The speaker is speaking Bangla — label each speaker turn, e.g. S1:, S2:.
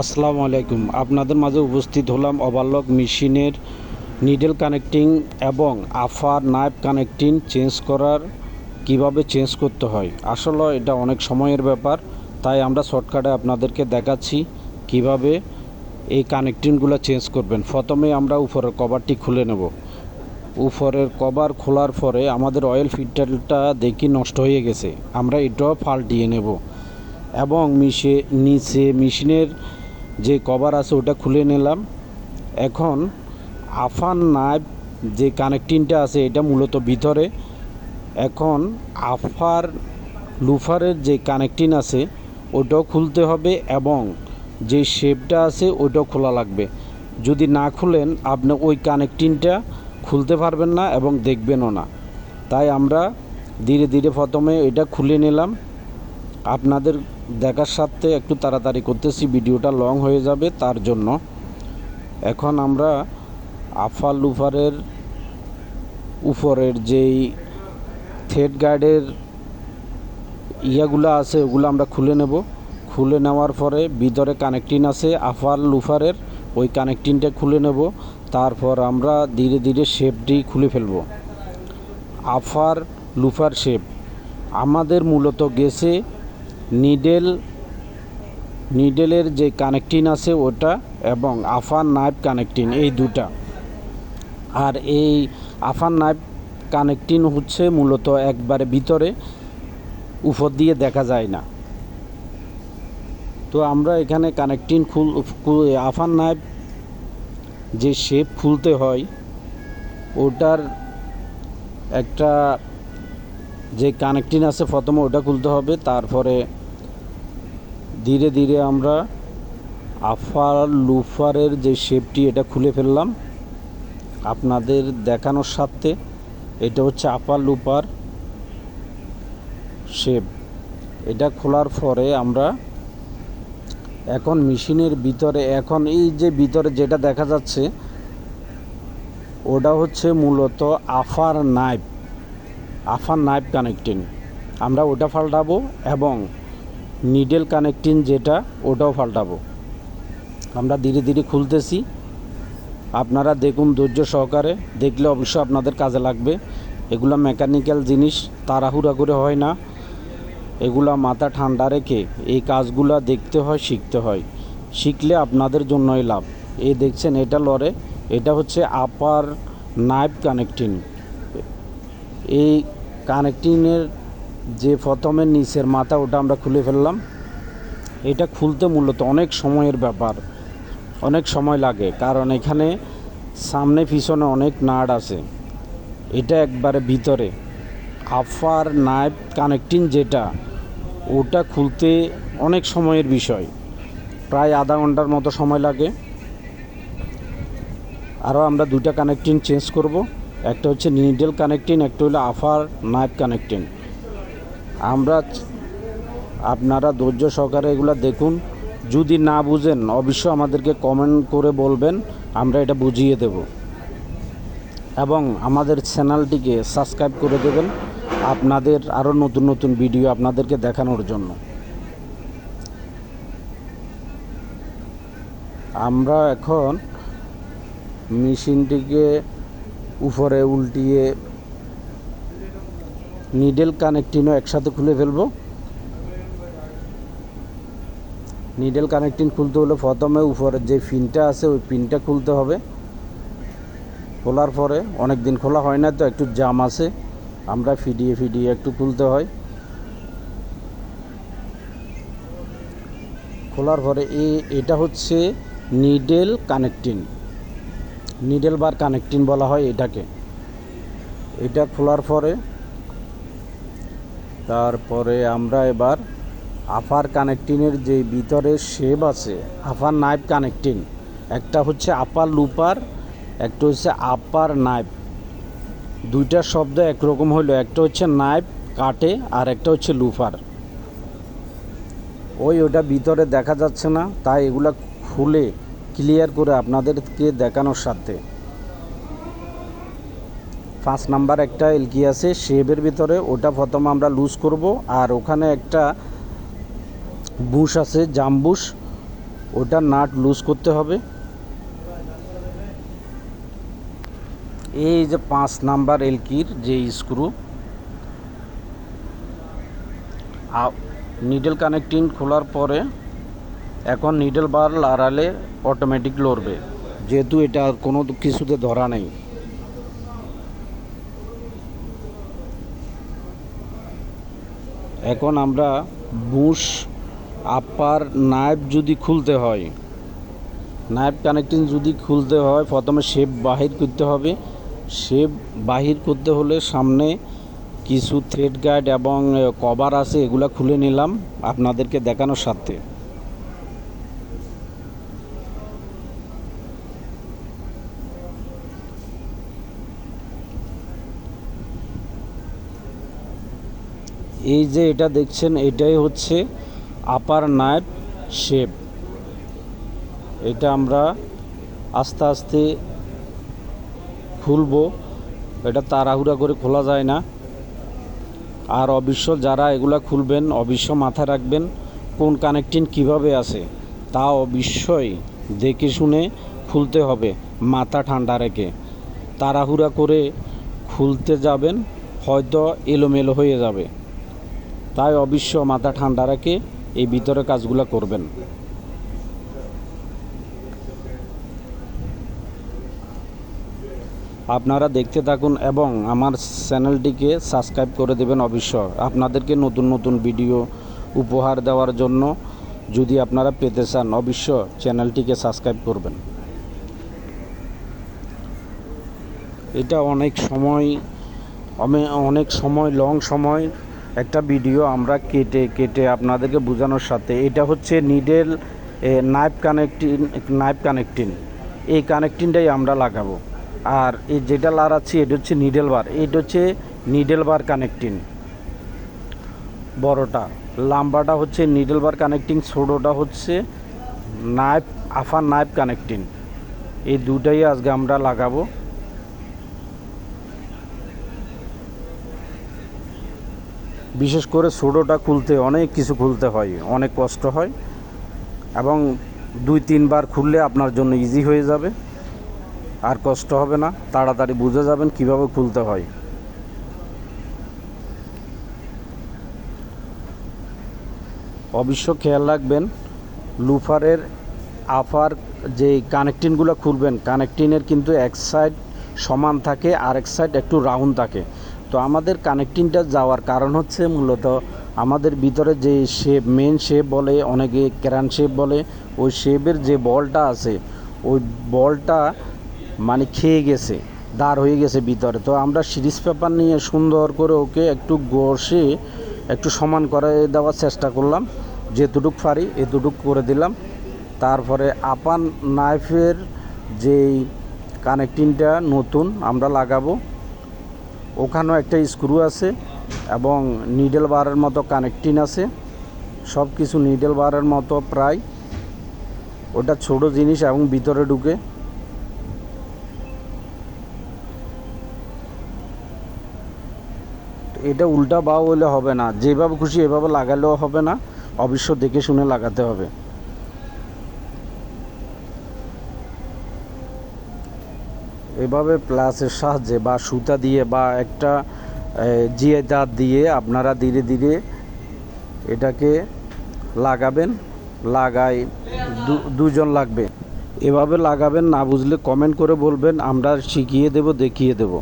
S1: আসসালামু আলাইকুম। আপনাদের মাঝে উপস্থিত হলাম ওভারলক মেশিনের নিডেল কানেক্টিং এবং আফার নাইফ কানেক্টিং চেঞ্জ করার কীভাবে চেঞ্জ করতে হয়। আসলে এটা অনেক সময়ের ব্যাপার, তাই আমরা শর্টকাটে আপনাদেরকে দেখাচ্ছি কীভাবে এই কানেক্টিংগুলো চেঞ্জ করবেন। প্রথমে আমরা উপরের কভারটি খুলে নেব। উপরের কভার খোলার পরে আমাদের অয়েল ফিল্টারটা দেখি নষ্ট হয়ে গেছে। আমরা এটাও পাল্টিয়ে নেব। এবং মিশে নিচে মেশিনের যে কভার আছে ওটা খুলে নিলাম। এখন আফান নাইফ যে কানেক্টিংটা আছে, এটা মূলত ভিতরে। এখন আফার লুফারের যে কানেক্টিং আছে, ওটাও খুলতে হবে এবং যে শেপটা আছে, ওটাও খোলা লাগবে। যদি না খুলেন, আপনি ওই কানেক্টিংটা খুলতে পারবেন না এবং দেখবেনও না। তাই আমরা ধীরে ধীরে প্রথমে এটা খুলে নিলাম। আপনাদের দেখার সাথে একটু তাড়াতাড়ি করতেছি, ভিডিওটা লং হয়ে যাবে তার জন্য। এখন আমরা আফার লুফারের উপরের যেই থ্রেড গার্ডের ইয়াগুলো আছে, ওগুলো আমরা খুলে নেব। খুলে নেওয়ার পরে ভিতরে কানেক্টিং আছে আফার লুফারের, ওই কানেক্টিংটা খুলে নেব। তারপর আমরা ধীরে ধীরে শেপটি খুলে ফেলব। আফার লুফার শেপ। আমাদের মূলত গেছে নিডেল, নিডেলের যে কানেক্টিং আছে ওটা এবং আফার নাইফ কানেক্টিং এই দুটা। আর এই আফার নাইফ কানেক্টিং হচ্ছে মূলত একবারে ভিতরে, উপর দিয়ে দেখা যায় না। তো আমরা এখানে কানেক্টিং খুল আফার নাইফ যে শেপ খুলতে হয়, ওটার একটা যে কানেক্টিং আছে প্রথমে ওটা খুলতে হবে, তারপরে ধীরে ধীরে আমরা আফার লুফারের যে শেপটি, এটা খুলে ফেললাম। আপনাদের দেখানোর সাথে এটা হচ্ছে আপার লুপার শেপ। এটা খোলার পরে আমরা এখন মেশিনের ভিতরে, এখন এই যে ভিতরে যেটা দেখা যাচ্ছে, ওটা হচ্ছে মূলত আফার নাইফ আফার নাইফ কানেক্টিং। আমরা ওটা পাল্টাবো এবং নিডেল কানেক্টিং যেটা, ওটাও পাল্টাবো আমরা ধীরে ধীরে খুলতেছি। আপনারা দেখুন ধৈর্য সহকারে, দেখলে অবশ্যই আপনাদের কাজে লাগবে। এগুলো মেকানিক্যাল জিনিস, তাড়াহুড়া করে হয় না। এগুলা মাথা ঠান্ডা রেখে এই কাজগুলো দেখতে হয়, শিখতে হয়। শিখলে আপনাদের জন্যই লাভ। এই দেখছেন, এটা লরে, এটা হচ্ছে আপার নাইফ কানেক্টিং এই কানেক্টিংয়ের যে প্রথমে নিচের মাথা, ওটা আমরা খুলে ফেললাম। এটা খুলতে মূলত অনেক সময়ের ব্যাপার, অনেক সময় লাগে, কারণ এখানে সামনে পিছনে অনেক নাট আছে। এটা একবারে ভিতরে। আফার নাইফ কানেক্টিং যেটা, ওটা খুলতে অনেক সময়ের বিষয়। প্রায় আধা ঘণ্টার মতো সময় লাগে। আরও আমরা দুইটা কানেক্টিং চেঞ্জ করব। একটা হচ্ছে নিডেল কানেক্টিং, একটা হলো আফার নাইফ কানেক্টিং। আমরা আপনারা ধৈর্য সহকারে এগুলো দেখুন। যদি না বুঝেন, অবশ্যই আমাদেরকে কমেন্ট করে বলবেন, আমরা এটা বুঝিয়ে দেব। এবং আমাদের চ্যানেলটিকে সাবস্ক্রাইব করে দেবেন, আপনাদের আরও নতুন নতুন ভিডিও আপনাদেরকে দেখানোর জন্য। আমরা এখন মেশিনটিকে উপরে উল্টিয়ে নিডেল কানেক্টিংও একসাথে খুলে ফেলব। নিডেল কানেক্টিং খুলতে হলে প্রথমে উপরের যে পিনটা আছে, ওই পিনটা খুলতে হবে। খোলার পরে অনেক দিন খোলা হয় না তো, একটু জাম আছে। আমরা ফিডিয়ে ফিডিয়ে একটু খুলতে হয়। খোলার পরে এ, এটা হচ্ছে needle connecting needle bar connecting বলা হয় এটাকে। এটা খোলার পরে তারপরে আমরা এবার আফার কানেক্টিংয়ের যে ভিতরে শেপ আছে, আফার নাইফ কানেক্টিং একটা হচ্ছে আপার লুপার, একটা হচ্ছে আপার নাইফ। দুইটা শব্দ একরকম হলো একটা হচ্ছে নাইফ কাটে আর একটা হচ্ছে লুফার ওই ওটা ভিতরে দেখা যাচ্ছে না, তাই এগুলা খুলে ক্লিয়ার করে আপনাদেরকে দেখানোর সাথে। পাঁচ নাম্বার একটা এলকি আছে, শেপের ভিতরে ওটা প্রথমে আমরা লুজ করব, আর ওখানে একটা বুশ আছে জাম বুশ ওটা নাট লুজ করতে হবে। এই যে পাঁচ নাম্বার এলকির যে স্ক্রু নিডল কানেক্টিং খোলার পরে এখন নিডেল বার লাড়ালে অটোমেটিক লড়বে, যেহেতু এটা কোনো কিছুতে ধরা নেই। এখন আমরা বুশ আপার নাইব যদি খুলতে হয় নাইব কানেক্টিং যদি খুলতে হয়, প্রথমে শেপ বাহির করতে হবে। শেপ বাহির করতে হলে সামনে কিছু থ্রেড গাইড এবং কভার আছে, এগুলো খুলে নিলাম। আপনাদেরকে দেখানোর সাথে। এই যে এটা দেখছেন, এটাই হচ্ছে আপার নাইফ শেপ এটা আমরা আস্তে আস্তে খুলবো। এটা তাড়াহুড়া করে খোলা যায় না। আর অবশ্য যারা এগুলা খুলবেন অবশ্য মাথায় রাখবেন, কোন কানেক্টিং কীভাবে আছে, তা অবশ্যই দেখে শুনে খুলতে হবে, মাথা ঠান্ডা রেখে। তাড়াহুড়া করে খুলতে যাবেন, হয়তো এলোমেলো হয়ে যাবে। তাই অবশ্য মাথা ঠান্ডা রেখে এই ভিতরে কাজগুলো করবেন। আপনারা দেখতে থাকুন এবং আমার চ্যানেলটিকে সাবস্ক্রাইব করে দেবেন অবশ্য। আপনাদেরকে নতুন নতুন ভিডিও উপহার দেওয়ার জন্য যদি আপনারা পেতে চান, অবশ্য চ্যানেলটিকে সাবস্ক্রাইব করবেন। এটা অনেক সময় অনেক সময়, লং সময় একটা ভিডিও আমরা কেটে কেটে আপনাদেরকে বোঝানোর সাথে। এটা হচ্ছে needle knife connecting knife connecting এই কানেক্টিংটাই আমরা লাগাবো। আর এই যেটা লাগাচ্ছি এটা হচ্ছে নিডেল বার এটা হচ্ছে নিডেল বার কানেক্টিং বড়টা। লাম্বাটা হচ্ছে নিডেল বার কানেক্টিং ছোটোটা হচ্ছে নাইফ আফার নাইফ কানেক্টিং এই দুটাই আজকে আমরা লাগাবো। বিশেষ করে সোডোটা খুলতে অনেক কিছু খুলতে হয়, অনেক কষ্ট হয় এবং দুই তিনবার খুললে আপনার জন্য ইজি হয়ে যাবে। আর কষ্ট হবে না, তাড়াতাড়ি বুঝে যাবেন কীভাবে খুলতে হয়। অবশ্য খেয়াল রাখবেন, লুফারের আফার যে কানেক্টিংগুলো খুলবেন কানেক্টিংয়ের কিন্তু এক সাইড সমান থাকে আর এক সাইড একটু রাউন্ড থাকে। তো আমাদের কানেক্টিংটা যাওয়ার কারণ হচ্ছে মূলত আমাদের ভিতরে যে শেপ মেন শেপ বলে, অনেকে ক্যারান শেপ বলে, ওই শেপের যে বলটা আছে, ওই বলটা মানে খেয়ে গেছে, দাঁড় হয়ে গেছে ভিতরে। তো আমরা সিরিজ পেপার নিয়ে সুন্দর করে ওকে একটু ঘষে, একটু সমান করে দেওয়ার চেষ্টা করলাম। যেতুটুক পারি এতটুক করে দিলাম। তারপরে আপান নাইফের যেই কানেক্টিংটা নতুন আমরা লাগাবো। ওখানেও একটা স্ক্রু আছে এবং নিডেল বারের মতো কানেক্টিং আছে। সব কিছু নিডেল বারের মতো প্রায়। ওটা ছোট জিনিস এবং ভিতরে ঢুকে। এটা উল্টা বাও হলে হবে না। যেভাবে খুশি এভাবে লাগালেও হবে না। অবশ্য দেখে শুনে লাগাতে হবে। এভাবে প্লাসের সাহায্যে বা সুতা দিয়ে বা একটা জিয়ে দাঁত দিয়ে আপনারা ধীরে ধীরে এটাকে লাগাবেন, লাগাই দুজন লাগবে। এভাবে লাগাবেন না বুঝলে কমেন্ট করে বলবেন, আমরা শিখিয়ে দেব, দেখিয়ে দেব।